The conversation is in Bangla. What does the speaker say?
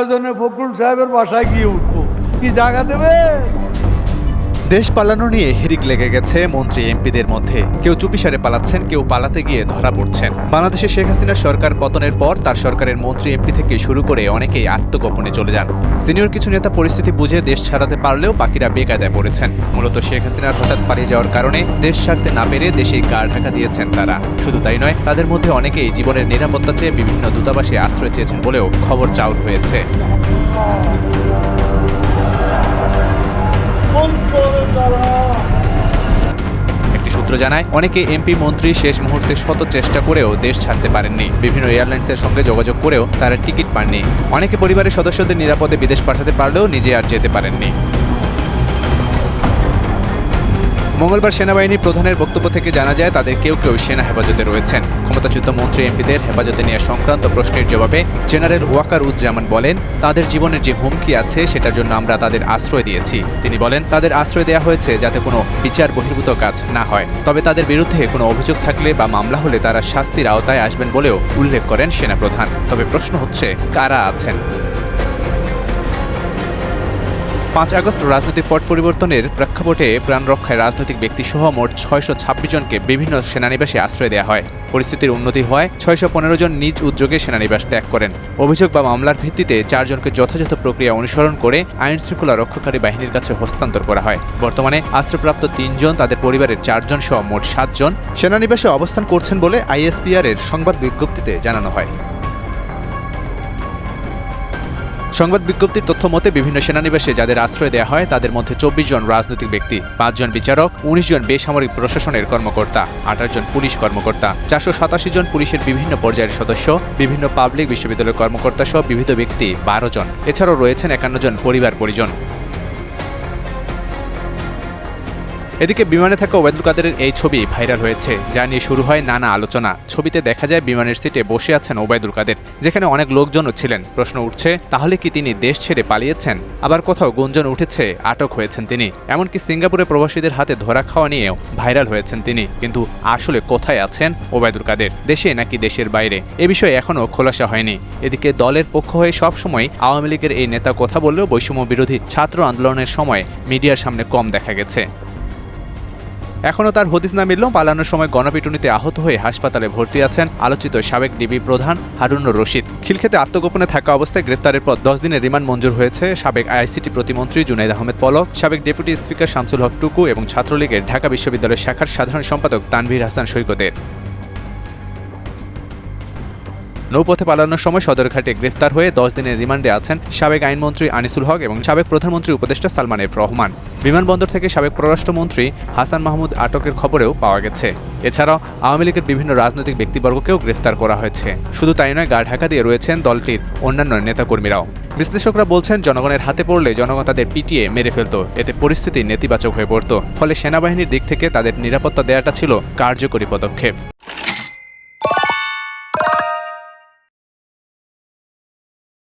প্রয়োজনে ফখরুল সাহেবের বাসায় গিয়ে উঠবো। কি জায়গা দেবে? দেশ পালানো নিয়ে হিরিক লেগে গেছে মন্ত্রী এমপিদের মধ্যে। কেউ চুপিসারে পালাচ্ছেন, কেউ পালাতে গিয়ে ধরা পড়ছেন। বাংলাদেশে শেখ হাসিনার সরকার পতনের পর তার সরকারের মন্ত্রী এমপি থেকে শুরু করে অনেকেই আত্মগোপনে চলে যান। সিনিয়র কিছু নেতা পরিস্থিতি বুঝে দেশ ছাড়াতে পারলেও বাকিরা বেকায়দায় পড়েছেন। মূলত শেখ হাসিনার হঠাৎ পালিয়ে যাওয়ার কারণে দেশ ছাড়তে না পেরে দেশেই গা ঢাকা দিয়েছেন তারা। শুধু তাই নয়, তাদের মধ্যে অনেকেই জীবনের নিরাপত্তা চেয়ে বিভিন্ন দূতাবাসে আশ্রয় চেয়েছেন বলেও খবর চাউর হয়েছে। সূত্র জানায়, অনেকে এমপি, মন্ত্রী শেষ মুহূর্তে শত চেষ্টা করেও দেশ ছাড়তে পারেননি। বিভিন্ন এয়ারলাইন্সের সঙ্গে যোগাযোগ করেও তারা টিকিট পাননি। অনেকে পরিবারের সদস্যদের নিরাপদে বিদেশ পাঠাতে পারলেও নিজে আর যেতে পারেননি। মঙ্গলবার সেনাবাহিনী প্রধানের বক্তব্য থেকে জানা যায়, তাদের কেউ কেউ সেনা হেফাজতে রয়েছেন। ক্ষমতাচ্যুত মন্ত্রী এমপিদের হেফাজতে নেওয়া সংক্রান্ত প্রশ্নের জবাবে জেনারেল ওয়াকার উজ্জামান বলেন, তাদের জীবনের যে হুমকি আছে সেটার জন্য আমরা তাদের আশ্রয় দিয়েছি। তিনি বলেন, তাদের আশ্রয় দেওয়া হয়েছে যাতে কোনো বিচার বহির্ভূত কাজ না হয়। তবে তাদের বিরুদ্ধে কোনো অভিযোগ থাকলে বা মামলা হলে তারা শাস্তির আওতায় আসবেন বলেও উল্লেখ করেন সেনাপ্রধান। তবে প্রশ্ন হচ্ছে, কারা আছেন? পাঁচ আগস্ট রাজনৈতিক পট পরিবর্তনের প্রেক্ষাপটে প্রাণ রক্ষায় রাজনৈতিক ব্যক্তিসহ মোট ছয়শো ছাব্বিশ জনকে বিভিন্ন সেনানিবাসে আশ্রয় দেওয়া হয়। পরিস্থিতির উন্নতি হওয়ায় ছয়শো পনেরো জন নিজ উদ্যোগে সেনানিবাস ত্যাগ করেন। অভিযোগ বা মামলার ভিত্তিতে চারজনকে যথাযথ প্রক্রিয়া অনুসরণ করে আইন শৃঙ্খলা রক্ষাকারী বাহিনীর কাছে হস্তান্তর করা হয়। বর্তমানে আশ্রয়প্রাপ্ত তিনজন তাদের পরিবারের চারজন সহ মোট সাতজন সেনানিবাসে অবস্থান করছেন বলে আইএসপিআর এর সংবাদ বিজ্ঞপ্তিতে জানানো হয়। সংবাদ বিজ্ঞপ্তির তথ্য মতে, বিভিন্ন সেনানিবাসে যাদের আশ্রয় দেওয়া হয়, তাদের মধ্যে চব্বিশ জন রাজনৈতিক ব্যক্তি পাঁচজন বিচারক, উনিশ জন বেসামরিক প্রশাসনের কর্মকর্তা, আঠাশ জন পুলিশ কর্মকর্তা, চারশো সাতাশি জন পুলিশের বিভিন্ন পর্যায়ের সদস্য, বিভিন্ন পাবলিক বিশ্ববিদ্যালয়ের কর্মকর্তা সহ বিবিধ ব্যক্তি বারো জন। এছাড়াও রয়েছেন একান্ন জন পরিবার পরিজন। এদিকে বিমানে থাকা ওবায়দুল কাদেরের এই ছবি ভাইরাল হয়েছে। যা নিয়ে শুরু হয় নানা আলোচনা। ছবিতে দেখা যায় বিমানের সিটে বসে আছেন ওবায়দুল কাদের, যেখানে অনেক লোকজনও ছিলেন। প্রশ্ন উঠছে, তাহলে কি তিনি দেশ ছেড়ে পালিয়েছেন? আবার কোথাও গুঞ্জন উঠেছে, আটক হয়েছেন তিনি। এমনকি সিঙ্গাপুরে প্রবাসীদের হাতে ধরা খাওয়া নিয়েও ভাইরাল হয়েছেন তিনি। কিন্তু আসলে কোথায় আছেন ওবায়দুল কাদের? দেশে নাকি দেশের বাইরে? এ বিষয়ে এখনও খোলাসা হয়নি। এদিকে দলের পক্ষ হয়ে সবসময় আওয়ামী লীগের এই নেতা কথা বললেও বৈষম্য বিরোধী ছাত্র আন্দোলনের সময় মিডিয়ার সামনে কম দেখা গেছে। এখনও তার হদিস না মিললেও পালানোর সময় গণপিটুনিতে আহত হয়ে হাসপাতালে ভর্তি আছেন আলোচিত সাবেক ডিবি প্রধান হারুনুর রশিদ। খিলখেতে আত্মগোপনে থাকা অবস্থায় গ্রেফতারের পর দশ দিনের রিমান্ড মঞ্জুর হয়েছে সাবেক আইসিটি প্রতিমন্ত্রী জুনাইদ আহমেদ পলক, সাবেক ডেপুটি স্পিকার শামসুল হক টুকু এবং ছাত্রলীগের ঢাকা বিশ্ববিদ্যালয় শাখার সাধারণ সম্পাদক তানভীর হাসান সৈকতের। নৌপথে পালানোর সময় সদরঘাটে গ্রেফতার হয়ে দশ দিনের রিমান্ডে আছেন সাবেক আইনমন্ত্রী আনিসুল হক এবং সাবেক প্রধানমন্ত্রী উপদেষ্টা সালমান এফ রহমান। বিমানবন্দর থেকে সাবেক পররাষ্ট্রমন্ত্রী হাসান মাহমুদ আটকের খবরেও পাওয়া গেছে। এছাড়াও আওয়ামী লীগের বিভিন্ন রাজনৈতিক ব্যক্তিবর্গকেও গ্রেফতার করা হয়েছে। শুধু তাই নয়, গা ঢাকা দিয়ে রয়েছেন দলটির অন্যান্য নেতাকর্মীরাও। বিশ্লেষকরা বলছেন, জনগণের হাতে পড়লে জনগণ তাদের পিটিয়ে মেরে ফেলত। এতে পরিস্থিতি নেতিবাচক হয়ে পড়ত। ফলে সেনাবাহিনীর দিক থেকে তাদের নিরাপত্তা দেওয়াটা ছিল কার্যকরী পদক্ষেপ।